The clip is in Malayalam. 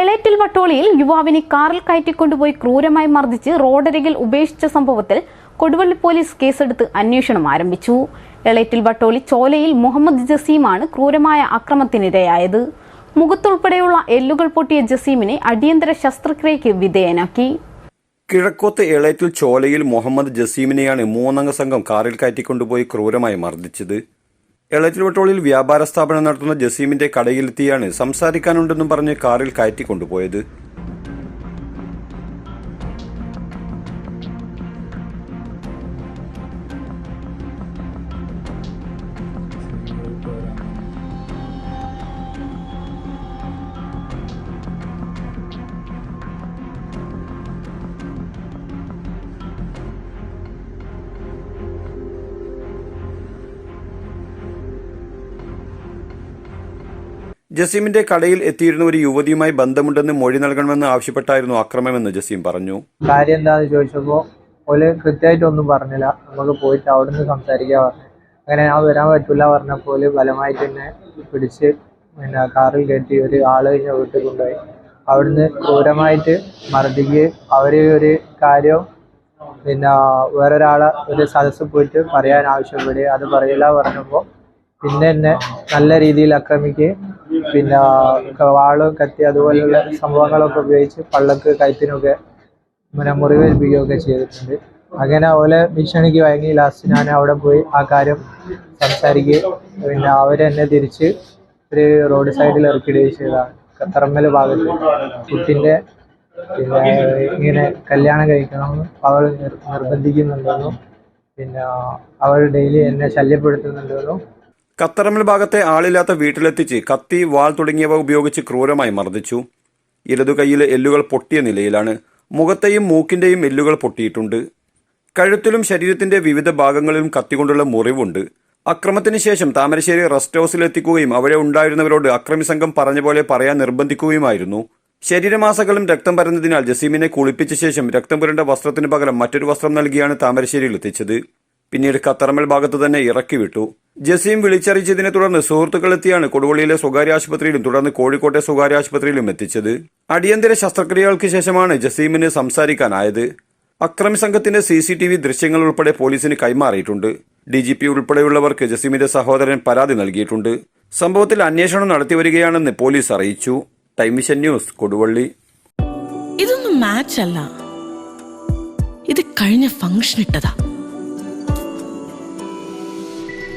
എളേറ്റിൽ വട്ടോളിയിൽ യുവാവിനെ കാറിൽ കയറ്റിക്കൊണ്ടുപോയി ക്രൂരമായി മർദ്ദിച്ച് റോഡരികിൽ ഉപേക്ഷിച്ച സംഭവത്തിൽ കൊടുവള്ളി പോലീസ് കേസെടുത്ത് അന്വേഷണം ആരംഭിച്ചു. എളേറ്റിൽ വട്ടോളി ചോലയിൽ മുഹമ്മദ് ജസീമാണ് ക്രൂരമായ അക്രമത്തിനിരയായത്. മുഖത്തുൾപ്പെടെയുള്ള എല്ലുകൾ പൊട്ടിയ ജസീമിനെ അടിയന്തര ശസ്ത്രക്രിയയ്ക്ക് വിധേയനാക്കി. കിഴക്കോത്ത് എളേറ്റിൽ ചോലയിൽ മുഹമ്മദ് ജസീമിനെയാണ് മൂന്നംഗ സംഘം കാറിൽ കയറ്റിക്കൊണ്ടുപോയി ക്രൂരമായി മർദ്ദിച്ചത്. എളേറ്റിൽ വട്ടോളിൽ വ്യാപാര സ്ഥാപനം നടത്തുന്ന ജസീമിന്റെ കടയിലെത്തിയാണ് സംസാരിക്കാനുണ്ടെന്നും പറഞ്ഞ് കാറിൽ കയറ്റിക്കൊണ്ടുപോയത്. ജസീമിന്റെ കടയിൽ എത്തിയിരുന്ന ഒരു യുവതിയുമായി ബന്ധമുണ്ടെന്ന് മൊഴി നൽകണമെന്ന് ആവശ്യപ്പെട്ടായിരുന്നു അക്രമമെന്ന് ജസീം പറഞ്ഞു. കാര്യം എന്താണെന്ന് ചോദിച്ചപ്പോൾ ഓൽ കൃത്യമായിട്ട് ഒന്നും പറഞ്ഞില്ല. നമുക്ക് പോയിട്ട് അവിടെ നിന്ന് സംസാരിക്കാൻ പറഞ്ഞു. അങ്ങനെ ഞാൻ വരാൻ പറ്റില്ല പറഞ്ഞപ്പോൾ ബലമായിട്ട് തന്നെ പിടിച്ച് പിന്നെ കാറിൽ കയറ്റി ഒരു ആൾ കഴിഞ്ഞ വീട്ടിൽ കൊണ്ടുപോയി. അവിടുന്ന് ക്രൂരമായിട്ട് മർദ്ദിക്കുകയും അവർ ഒരു കാര്യം പിന്നെ വേറൊരാളെ ഒരു സദസ്സിൽ പോയിട്ട് പറയാൻ ആവശ്യപ്പെടുകയും അത് പറയില്ല പറഞ്ഞപ്പോൾ പിന്നെ എന്നെ നല്ല രീതിയിൽ ആക്രമിക്കുകയും പിന്നെ വാളും കത്തി അതുപോലെയുള്ള സംഭവങ്ങളൊക്കെ ഉപയോഗിച്ച് പള്ളക്ക് കയറ്റിനൊക്കെ പിന്നെ മുറിവേൽപ്പിക്കുകയൊക്കെ ചെയ്തിട്ടുണ്ട്. അങ്ങനെ ഓലെ ഭീഷണിക്ക് വഴങ്ങി. ലാസ്റ്റ് ഞാൻ അവിടെ പോയി ആ കാര്യം സംസാരിക്കുകയും പിന്നെ അവരെന്നെ തിരിച്ച് ഒരു റോഡ് സൈഡിൽ ഇറക്കിടുകയും ചെയ്തതാണ് കത്തറമ്മൽ ഭാഗത്ത്. കുട്ടിന്റെ പിന്നെ ഇങ്ങനെ കല്യാണം കഴിക്കണമെന്ന് അവൾ നിർ- നിർബന്ധിക്കുന്നുണ്ടെന്നും പിന്നെ അവൾ ഡെയിലി എന്നെ ശല്യപ്പെടുത്തുന്നുണ്ടെന്നും കത്തറമ്മൽ ഭാഗത്തെ ആളില്ലാത്ത വീട്ടിലെത്തിച്ച് കത്തി വാൾ തുടങ്ങിയവ ഉപയോഗിച്ച് ക്രൂരമായി മർദ്ദിച്ചു. ഇടതു കൈയിലെ എല്ലുകൾ പൊട്ടിയ നിലയിലാണ് മുഖത്തെയും മൂക്കിന്റെയും എല്ലുകൾ പൊട്ടിയിട്ടുണ്ട്. കഴുത്തിലും ശരീരത്തിന്റെ വിവിധ ഭാഗങ്ങളിലും കത്തികൊണ്ടുള്ള മുറിവുണ്ട്. അക്രമത്തിന് ശേഷം താമരശ്ശേരി റെസ്റ്റ് ഹൗസിലെത്തിക്കുകയും അവിടെ ഉണ്ടായിരുന്നവരോട് അക്രമി സംഘം പറഞ്ഞ പോലെ പറയാൻ നിർബന്ധിക്കുകയുമായിരുന്നു. ശരീരമാസകളും രക്തം പരന്നതിനാൽ ജസീമിനെ കുളിപ്പിച്ച ശേഷം രക്തം പുരണ്ട വസ്ത്രത്തിന് പകരം മറ്റൊരു വസ്ത്രം നൽകിയാണ് താമരശ്ശേരിയിൽ എത്തിച്ചത്. പിന്നീട് കത്തറമ്മൽ ഭാഗത്ത് തന്നെ ഇറക്കി വിട്ടു ജസീം വിളിച്ചറിയിച്ചതിനെ തുടർന്ന് സുഹൃത്തുക്കളെത്തിയാണ് കൊടുവള്ളിയിലെ സ്വകാര്യ ആശുപത്രിയിലും തുടർന്ന് കോഴിക്കോട്ടെ സ്വകാര്യ ആശുപത്രിയിലും എത്തിച്ചത്. അടിയന്തര ശസ്ത്രക്രിയകൾക്ക് ശേഷമാണ് ജസീമിന് സംസാരിക്കാനായത്. അക്രമി സംഘത്തിന്റെ സി സി ടി വി ദൃശ്യങ്ങൾ ഉൾപ്പെടെ പോലീസിന് കൈമാറിയിട്ടുണ്ട്. ഡി ജി പി ഉൾപ്പെടെയുള്ളവർക്ക് ജസീമിന്റെ സഹോദരൻ പരാതി നൽകിയിട്ടുണ്ട്. സംഭവത്തിൽ അന്വേഷണം നടത്തിവരികയാണെന്ന് പോലീസ് അറിയിച്ചു. Time mission news Koduvally. ഇതൊന്നും മാച്ച് അല്ല. ഇത് കഴിഞ്ഞ ഫംഗ്ഷൻ ഇട്ടതാ